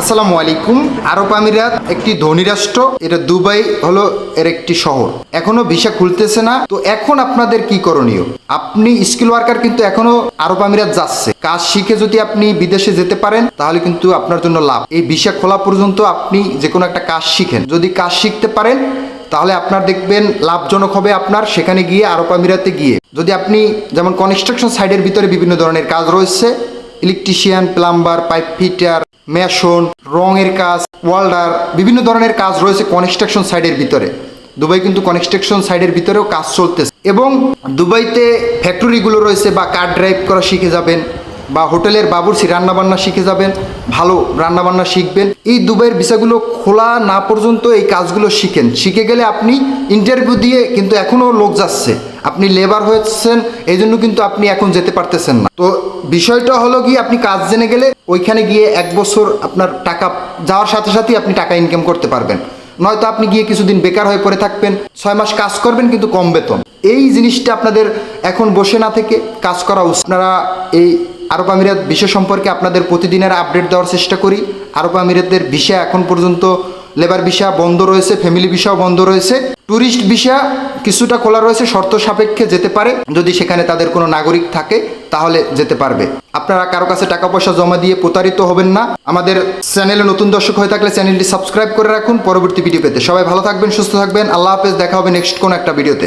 আসসালামু আলাইকুম। আরব আমিরাত একটি ধনী রাষ্ট্র, এটা দুবাই হলো এর একটি শহর। এখনও ভিসা খুলতেছে না, তো এখন আপনাদের কি করণীয়? আপনি স্কিল ওয়ার্কার কিন্তু এখনও আরব আমিরাত যাচ্ছে। কাজ শিখে যদি আপনি বিদেশে যেতে পারেন, তাহলে কিন্তু আপনার জন্য লাভ। এই ভিসা খোলা পর্যন্ত আপনি যে কোনো একটা কাজ শিখেন। যদি কাজ শিখতে পারেন, তাহলে আপনার দেখবেন লাভজনক হবে আপনার সেখানে গিয়ে আরব আমিরাতে গিয়ে। যদি আপনি যেমন কনস্ট্রাকশন সাইডের ভিতরে বিভিন্ন ধরনের কাজ রয়েছে electrician plumber pipe fitter mason, রঙের কাজ, ওয়াল্ডার, বিভিন্ন ধরনের কাজ রয়েছে কনস্ট্রাকশন সাইডের ভিতরে। দুবাই কিন্তু কনস্ট্রাকশন সাইডের ভিতরেও কাজ চলতেছে। এবং দুবাইতে ফ্যাক্টরিগুলো রয়েছে বা কার ড্রাইভ করা শিখে যাবেন। বা হোটেলের বাবুর্চি রান্নাবান্না শিখে যাবেন, ভালো রান্নাবান্না শিখবেন। এই দুবাইয়ের ভিসাগুলো খোলা না পর্যন্ত এই কাজগুলো শিখেন। শিখে গেলে আপনি ইন্টারভিউ দিয়ে কিন্তু এখনও লোক যাচ্ছে। আপনি লেবার হয়েছেন এই জন্য কিন্তু আপনি এখন যেতে পারতেছেন না। তো বিষয়টা হলো কি আপনি কাজ জেনে গেলে ওইখানে গিয়ে এক বছর আপনার টাকা, যাওয়ার সাথে সাথেই আপনি টাকা ইনকাম করতে পারবেন। নয়তো আপনি গিয়ে কিছুদিন বেকার হয়ে পড়ে থাকবেন, ছয় মাস কাজ করবেন কিন্তু কম বেতন। এই জিনিসটা আপনাদের এখন বসে না থেকে কাজ করা উচিত। আপনারা এই আরব আমিরাত বিষয় সম্পর্কে আপনাদের প্রতিদিনের আপডেট দেওয়ার চেষ্টা করি। আরব আমিরাতের ভিসা এখন পর্যন্ত লেবার ভিসা বন্ধ রয়েছে, ফ্যামিলি ভিসাও বন্ধ রয়েছে। ট্যুরিস্ট ভিসা কিছুটা খোলা রয়েছে, শর্ত সাপেক্ষে যেতে পারে। যদি সেখানে তাদের কোনো নাগরিক থাকে তাহলে যেতে পারবে। আপনারা কারও কাছে টাকা পয়সা জমা দিয়ে প্রতারিত হবেন না। আমাদের চ্যানেলে নতুন দর্শক হয়ে থাকলে চ্যানেলটি সাবস্ক্রাইব করে রাখুন। পরবর্তী ভিডিও পেতে। সবাই ভালো থাকবেন, সুস্থ থাকবেন। আল্লাহ হাফেজ। দেখা হবে নেক্সট কোন একটা ভিডিওতে।